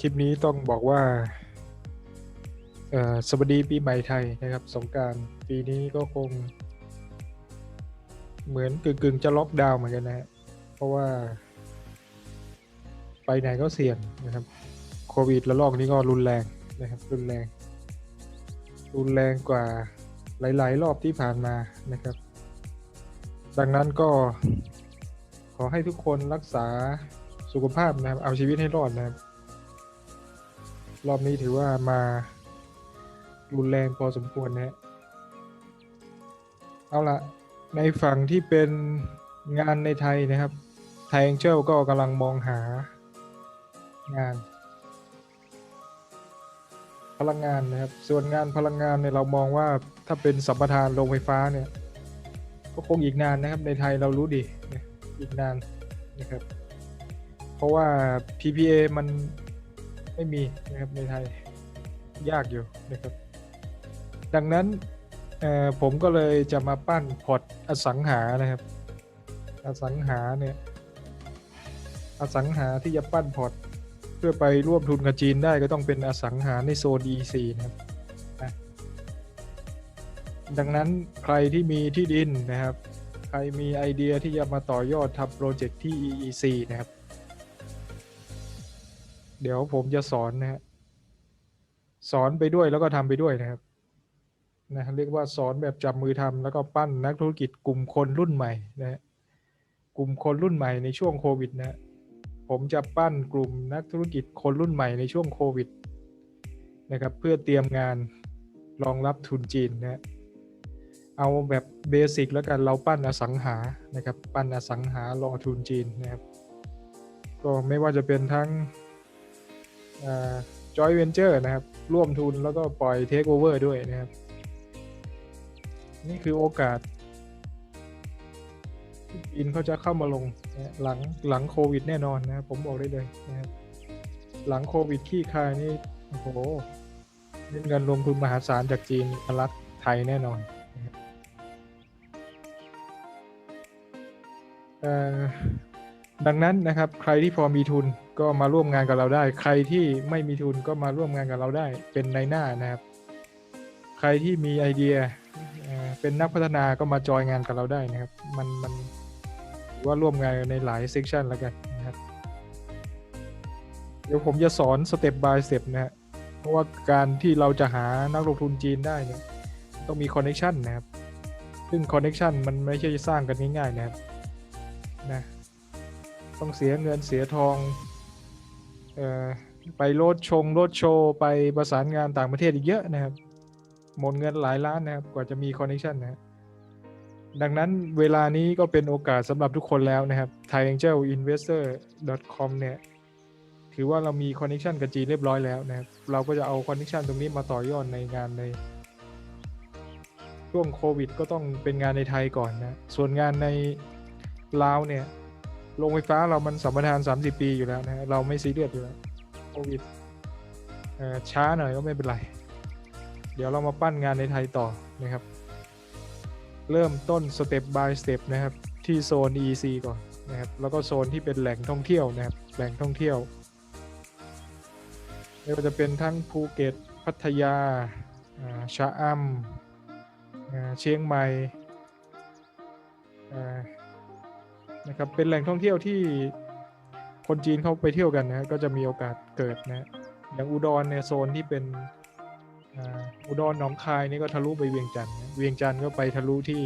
คลิปนี้ต้องบอกว่าสวัสดีปีใหม่ไทยนะครับ สงการปีนี้ก็คง เหมือนกึ่งๆจะล็อกดาวน์เหมือนกันนะฮะเพราะว่า ไปไหนก็เสี่ยงนะครับ โควิดระลอกนี้ก็รุนแรงนะครับ รุนแรง รุนแรงกว่าหลาย ๆ รอบที่ผ่านมานะครับ ดังนั้นก็ขอให้ทุกคนรักษาสุขภาพนะครับ เอาชีวิตให้รอดนะครับ รอบนี้ถือว่ามารุนแรงพอสมควรนะ เอาละในฝั่งที่เป็นงานในไทยนะครับ ไทยแองเจิลก็กำลังมองหางาน พลังงานนะครับ ส่วนงานพลังงานเนี่ยเรามองว่าถ้าเป็นสัมปทานโรงไฟฟ้าเนี่ย ก็คงอีกนานนะครับ ในไทยเรารู้ดีอีกนานนะครับ เพราะว่า PPA มัน ไม่มีนะครับในไทยยากอยู่นะครับ ดังนั้นผมก็เลยจะมาปั้นพอร์ตอสังหานะครับ อสังหาเนี่ยอสังหาที่จะปั้นพอร์ตเพื่อไปร่วมทุนกับจีนได้ก็ต้องเป็นอสังหาในโซน EC นะครับดังนั้นใครที่มีที่ดินนะครับ ใครมีไอเดียที่จะมาต่อยอดทำโปรเจกต์ที่ EEC นะครับ เดี๋ยวผมจะสอนนะฮะสอนไปด้วยแล้วก็ทำไปด้วยนะครับนะเรียกว่าสอนแบบจับมือทำแล้วก็ปั้นนักธุรกิจกลุ่มคนรุ่นใหม่นะฮะกลุ่มคนรุ่นใหม่ในช่วงโควิดนะฮะผมจะปั้นกลุ่มนักธุรกิจคนรุ่นใหม่ในช่วงโควิดนะครับเพื่อเตรียมงานรองรับทุนจีนนะฮะเอาแบบเบสิกแล้วกันเราปั้นอสังหานะครับ ปั้นอสังหารอทุนจีนนะครับ ก็ไม่ว่าจะเป็นทั้ง จอยเวนเจอร์นะครับ ร่วมทุนแล้วก็ปล่อยเทคโอเวอร์ด้วยนะครับ นี่คือโอกาสจีนเขาจะเข้ามาลงนะหลังหลังโควิดแน่นอนนะผมบอกได้เลยนะครับ หลังโควิดขี้คายนี่โอ้โหเงินเงินลงทุนมหาศาลจากจีนมารัฐไทยแน่นอนดังนั้นนะครับใครที่พอมีทุน ก็มาร่วมงานกับเราได้ ใครที่ไม่มีทุนก็มาร่วมงานกับเราได้ เป็นในหน้านะครับ ใครที่มีไอเดียเป็นนักพัฒนาก็มาจอยงานกับเราได้นะครับ มันมันว่าร่วมงานในหลายเซกชันแล้วกันนะครับ เดี๋ยวผมจะสอนสเต็ป by สเต็ปนะฮะเพราะว่าการที่เราจะหานักลงทุนจีนได้เนี่ยต้องมีคอนเน็ชันนะครับ ซึ่งคอนเน็ชันมันไม่ใช่จะสร้างกันง่ายๆนะครับนะต้องเสียเงินเสียทอง ไปโลดชงโลดโชว์ไปประสานงานต่างประเทศอีกเยอะนะครับ หมดเงินหลายล้านนะครับ กว่าจะมีคอนเน็ชันนะดังนั้นเวลานี้ก็เป็นโอกาสสำหรับทุกคนแล้วนะครับ thaiangelinvestor.com เนี่ย ถือว่าเรามีคอนเน c t ชันกับจีนเรียบร้อยแล้วนะครับ เราก็จะเอาคอนเน c t ชันตรงนี้มาต่อยอดในงานในช่วงโควิด ก็ต้องเป็นงานในไทยก่อนนะ ส่วนงานในลาวเนี่ย โรงไฟฟ้าเรามันสัมปทาน 30 ปีอยู่แล้วนะเราไม่ซีเรียสอยู่แล้วโควิดช้าหน่อยก็ไม่เป็นไร เดี๋ยวเรามาปั้นงานในไทยต่อนะครับ เริ่มต้นสเต็ป by สเต็ปนะครับ ที่โซน EC ก่อนนะครับ แล้วก็โซนที่เป็นแหล่งท่องเที่ยวนะครับ แหล่งท่องเที่ยวไม่ว่าจะเป็นทั้งภูเก็ต พัทยาอ่าชะอำเชียงใหม่ นะครับเป็นแหล่งท่องเที่ยวที่คนจีนเข้าไปเที่ยวกันนะก็จะมีโอกาสเกิดนะอย่างอุดรเนี่ยโซนที่เป็นอุดรหนองคายนี่ก็ทะลุไปเวียงจันทร์เวียงจันทร์ก็ไปทะลุที่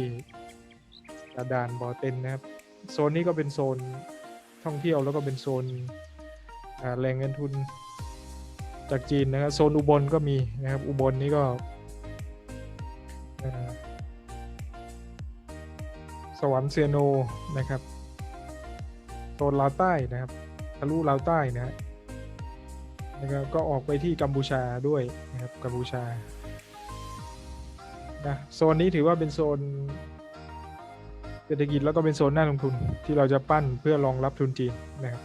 กระดานบ่อเต็นนะครับโซนนี้ก็เป็นโซนท่องเที่ยวแล้วก็เป็นโซนแหล่งเงินทุนจากจีนนะครับโซนอุบลก็มีนะครับอุบลนี่ก็สวรรค์เซียโนนะครับ โซนลาวใต้นะครับทะลุลาวใต้นะฮะนะครับก็ออกไปที่กัมพูชาด้วยนะครับกัมพูชานะโซนนี้ถือว่าเป็นโซนเศรษฐกิจแล้วก็เป็นโซนน่าลงทุนที่เราจะปั้นเพื่อรองรับทุนจีนนะครับ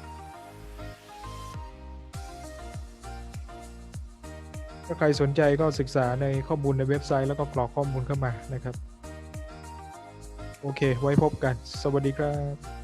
ถ้าใครสนใจก็ศึกษาในข้อมูลในเว็บไซต์แล้วก็กรอกข้อมูลเข้ามานะครับ โอเค ไว้พบกัน สวัสดีครับ